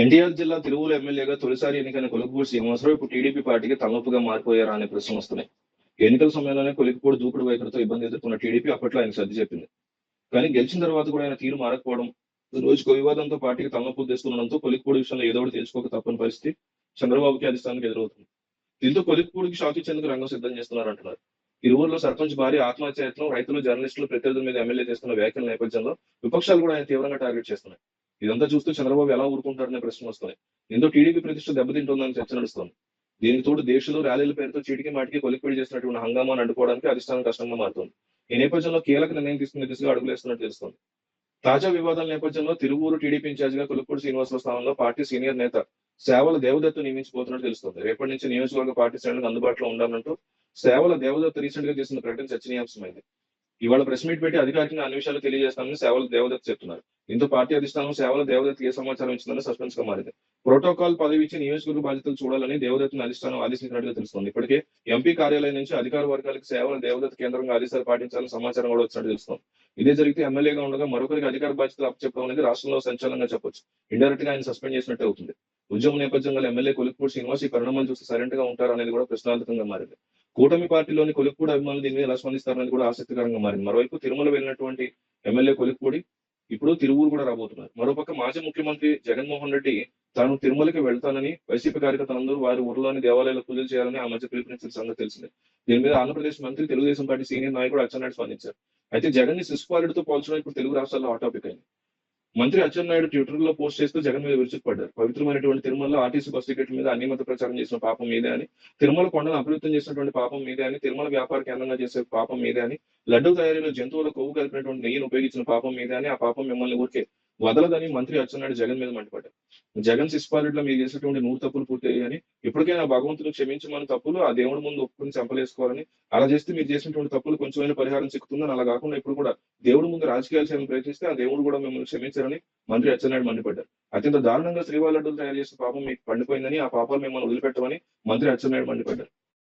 ఎన్టీఆర్ జిల్లా తిరువురు ఎమ్మెల్యేగా తొలిసారి ఎన్నికైన కొలుకుపూడి శ్రీనివాసరావు ఇప్పుడు టీడీపీ పార్టీకి తలనొప్పిగా మారిపోయారా అనే ప్రశ్నలు వస్తున్నాయి. ఎన్నికల సమయంలోనే కొలికిపూడి దూకుడు వైఖరితో ఇబ్బంది ఎదుర్కొన్న టీడీపీ అప్పట్లో ఆయన సర్ది చెప్పింది. కానీ గెలిచిన తర్వాత కూడా ఆయన తీరు మారకపోవడం రోజుకు వివాదంతో పార్టీకి తలనొప్పులు తెస్తుండడంతో కొలిక్పూడి విషయంలో ఏదో ఒకటి తెలుసుకోక తప్పని పరిస్థితి చంద్రబాబుకి అధిష్టానికి ఎదురవుతుంది. దీంతో కొలిక్పూడికి షాక్ ఇచ్చేందుకు రంగం సిద్ధం చేస్తున్నారు అంటున్నారు ఇరువురులో సర్పంచ్ భారీ ఆత్మహత్య రైతులు జర్నలిస్టులు ప్రత్యర్థుల మీద ఎమ్మెల్యే చేస్తున్న వ్యాఖ్యల నేపథ్యంలో విపక్షాలు కూడా ఆయన తీవ్రంగా టార్గెట్ చేస్తున్నాయి. ఇదంతా చూస్తూ చంద్రబాబు ఎలా ఊరుకుంటారనే ప్రశ్న వస్తున్నాయి ఎందుకు టీడీపీ ప్రతిష్ట దెబ్బతింటుందని చర్చ నడుస్తుంది. దీనికి తోడు దేశంలో ర్యాలీల పేరుతో చీటికి మాటికి కొలిక్పడి చేసినటువంటి హంగామాను అడ్డుకోవడానికి అధిష్టానం కష్టంగా మారుతుంది. ఈ నేపథ్యంలో కీలక నిర్ణయం తీసుకునే దిశగా అడుగులేస్తున్నట్టు తెలుస్తుంది. తాజా వివాదాల నేపథ్యంలో తిరువూరు టీడీపీ ఇన్ఛార్జిగా కొలుపూడి శ్రీనివాసుల స్థానంలో పార్టీ సీనియర్ నేత సేవల దేవదత్తు నియమించబోతున్నట్టు తెలుస్తుంది. రేపటి నుంచి నియోజకవర్గ పార్టీ శ్రేణులకు అందుబాటులో ఉండాలంటూ సేవల దేవదత్తు రీసెంట్గా చేసిన ప్రకటన చర్చనీయాంశమైంది. ఇవాళ ప్రెస్ మీట్ పెట్టి అధికారికంగా అన్ని విషయాలు తెలియజేస్తామని సేవల దేవదత్ చెప్తున్నారు. దీంతో పార్టీ అధిష్టానం సేవలు దేవదత్ ఏ సమాచారం ఇచ్చిందని సస్పెన్స్గా మారింది. ప్రోటోకాల్ పదవి ఇచ్చి నియోజకవర్గ బాధ్యతలు చూడాలని దేవదత్తుని అధిష్టానం ఆదేశించినట్టుగా తెలుస్తుంది. ఇప్పటికే ఎంపీ కార్యాలయం నుంచి అధికార వర్గాలకు సేవలు దేవదత్ కేంద్రంగా ఆదేశాలు పాటించాలని సమాచారం కూడా వచ్చినట్టు తెలుస్తుంది. ఇదే జరిగితే ఎమ్మెల్యేగా ఉండగా మరొకరికి అధికార బాధ్యతలు అప్పచెప్పడం అనేది రాష్ట్రంలో సంచలనంగా చెప్పొచ్చు. ఇండైరెక్ట్గా ఆయన సస్పెండ్ చేసినట్టు అవుతుంది. ఉద్యమం నేపథ్యంలో ఎమ్మెల్యే కొలిక్పూడి శ్రీనివాస్ ఈ పరిణామాలు చూసి సైలెంట్గా ఉంటారు అనేది కూడా ప్రశ్నార్థకంగా మారింది. కూటమి పార్టీలోని కొలిక్పూడి అభిమానులు దీని మీద ఎలా స్పందిస్తారనేది కూడా ఆసక్తికరంగా మారింది. మరోవైపు తిరుమల వెళ్ళినటువంటి ఎమ్మెల్యే కొలిక్పూడి ఇప్పుడు తిరువూరు కూడా రాబోతున్నారు. మరోపక్క మాజీ ముఖ్యమంత్రి జగన్మోహన్ రెడ్డి తాను తిరుమలకి వెళ్తానని వైసీపీ కార్యకర్తలందరూ వారి ఊర్లోని దేవాలయాలు పూజలు చేయాలని ఆ మధ్య పిలుపునిచ్చిన సంగతి తెలిసిందే. దీని మీద ఆంధ్రప్రదేశ్ మంత్రి తెలుగుదేశం పార్టీ సీనియర్ నాయకుడు అచ్చెన్నాయుడు స్పందించారు. అయితే జగన్ని శిశుపాలుడితో పోల్చడం ఇప్పుడు తెలుగు రాష్ట్రాల్లో హాట్ టాపిక్ అయింది. మంత్రి అచ్చెన్నాయుడు ట్విట్టర్లో పోస్ట్ చేస్తూ జగన్ మీద విరుచుకుపడ్డారు. పవిత్రమైనటువంటి తిరుమలలో ఆర్టీసీ బస్ టికెట్ మీద అన్నిమత ప్రచారం చేసిన పాపం మీదే అని తిరుమల కొండను అభివృద్ధి చేసినటువంటి పాపం మీదే అని తిరుమల వ్యాపార కేంద్రంగా చేసే పాపం మీదే అని లడ్డూ తయారీలో జంతువుల కొవ్వు కలిపినటువంటి నెయ్యిని ఉపయోగించిన పాపం మీదే అని ఆ పాపం మిమ్మల్ని ఊరికే వదలదని మంత్రి అచ్చెన్నాయుడు జగన్ మీద మండిపడ్డారు. జగన్ శిశుపాలిట్లో మీరు చేసినటువంటి నూరు తప్పులు పూర్తయ్యాయని ఎప్పటికైనా భగవంతుడు క్షమించమని తప్పులు ఆ దేవుడి ముందు ఒప్పుకుని చంపలేసుకోవాలని అలా చేస్తే మీరు చేసినటువంటి తప్పులు కొంచెమైనా పరిహారం చిక్కుతుందని అలా కాకుండా ఇప్పుడు కూడా దేవుడి ముందు రాజకీయాలు చేయాలని ప్రయత్నిస్తే ఆ దేవుడు కూడా మిమ్మల్ని క్షమించారని మంత్రి అచ్చెన్నాయుడు మండిపడ్డారు. అత్యంత దారుణంగా శ్రీవాళ్ళ తయారు చేసిన పాపం మీకు పండిపోయిందని ఆ పాపాలు మిమ్మల్ని వదిలిపెట్టమని మంత్రి అచ్చెన్నాయుడు మండిపడ్డారు.